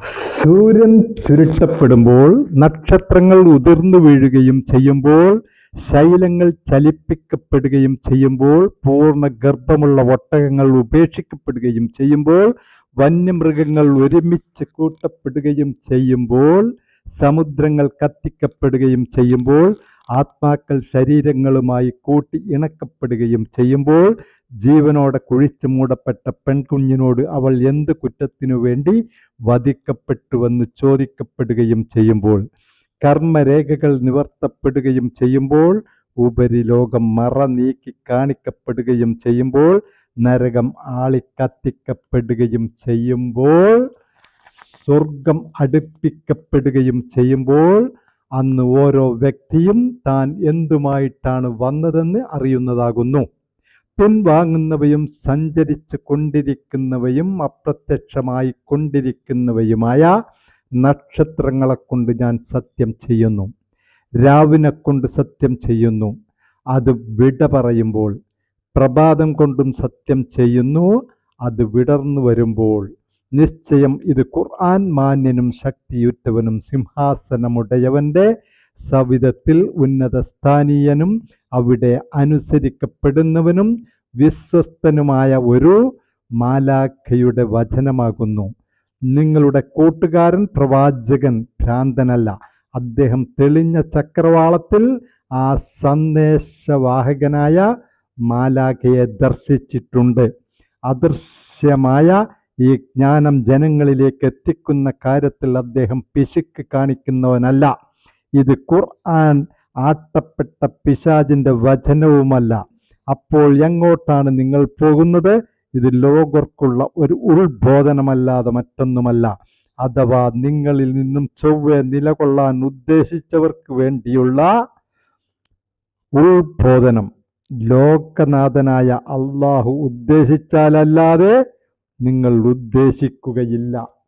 സൂര്യൻ ചുരുട്ടപ്പെടുമ്പോൾ നക്ഷത്രങ്ങൾ ഉതിർന്നു വീഴുകയും ചെയ്യുമ്പോൾ ശൈലങ്ങൾ ചലിപ്പിക്കപ്പെടുകയും ചെയ്യുമ്പോൾ പൂർണ ഗർഭമുള്ള ഒട്ടകങ്ങൾ ഉപേക്ഷിക്കപ്പെടുകയും ചെയ്യുമ്പോൾ വന്യമൃഗങ്ങൾ ഒരുമിച്ച് കൂട്ടപ്പെടുകയും ചെയ്യുമ്പോൾ സമുദ്രങ്ങൾ കത്തിക്കപ്പെടുകയും ചെയ്യുമ്പോൾ ആത്മാക്കൾ ശരീരങ്ങളുമായി കൂട്ടി ഇണക്കപ്പെടുകയും ചെയ്യുമ്പോൾ ജീവനോടെ കുഴിച്ചു മൂടപ്പെട്ട പെൺകുഞ്ഞിനോട് അവൾ എന്ത് കുറ്റത്തിനു വേണ്ടി വധിക്കപ്പെട്ടുവെന്ന് ചോദിക്കപ്പെടുകയും ചെയ്യുമ്പോൾ കർമ്മരേഖകൾ നിവർത്തപ്പെടുകയും ചെയ്യുമ്പോൾ ഉപരിലോകം മറ നീക്കി കാണിക്കപ്പെടുകയും ചെയ്യുമ്പോൾ നരകം ആളിക്കത്തിക്കപ്പെടുകയും ചെയ്യുമ്പോൾ സ്വർഗം അടുപ്പിക്കപ്പെടുകയും ചെയ്യുമ്പോൾ അന്ന് ഓരോ വ്യക്തിയും താൻ എന്തുമായിട്ടാണ് വന്നതെന്ന് അറിയുന്നതാകുന്നു. പിൻവാങ്ങുന്നവയും സഞ്ചരിച്ചു കൊണ്ടിരിക്കുന്നവയും അപ്രത്യക്ഷമായി കൊണ്ടിരിക്കുന്നവയുമായ നക്ഷത്രങ്ങളെ കൊണ്ട് ഞാൻ സത്യം ചെയ്യുന്നു. രാവിനെ കൊണ്ട് സത്യം ചെയ്യുന്നു. അത് വിട പറയുമ്പോൾ പ്രഭാതം കൊണ്ടും സത്യം ചെയ്യുന്നു. അത് വിടർന്നു വരുമ്പോൾ നിശ്ചയം ഇത് ഖുർആൻ മാന്യനും ശക്തിയുറ്റവനും സിംഹാസനമുടയവന്റെ സവിധത്തിൽ ഉന്നത സ്ഥാനീയനും അവിടെ അനുസരിക്കപ്പെടുന്നവനും വിശ്വസ്തനുമായ ഒരു മാലാഖയുടെ വചനമാകുന്നു. നിങ്ങളുടെ കൂട്ടുകാരൻ പ്രവാചകൻ ഭ്രാന്തനല്ല. അദ്ദേഹം തെളിഞ്ഞ ചക്രവാളത്തിൽ ആ സന്ദേശവാഹകനായ മാലാഖയെ ദർശിച്ചിട്ടുണ്ട്. അദൃശ്യമായ ഈ ജ്ഞാനം ജനങ്ങളിലേക്ക് എത്തിക്കുന്ന കാര്യത്തിൽ അദ്ദേഹം പിശുക്ക് കാണിക്കുന്നവനല്ല. ഇത് ഖുർആൻ ആട്ടപ്പെട്ട പിശാജിന്റെ വചനവുമല്ല. അപ്പോൾ എങ്ങോട്ടാണ് നിങ്ങൾ പോകുന്നത്? ഇത് ലോകർക്കുള്ള ഒരു ഉൾബോധനമല്ലാതെ മറ്റൊന്നുമല്ല. അഥവാ നിങ്ങളിൽ നിന്നും ചൊവ്വെ നിലകൊള്ളാൻ ഉദ്ദേശിച്ചവർക്ക് വേണ്ടിയുള്ള ഉൾബോധനം ലോകനാഥനായ അള്ളാഹു ഉദ്ദേശിച്ചാലല്ലാതെ നിങ്ങൾ ഉദ്ദേശിക്കുകയില്ല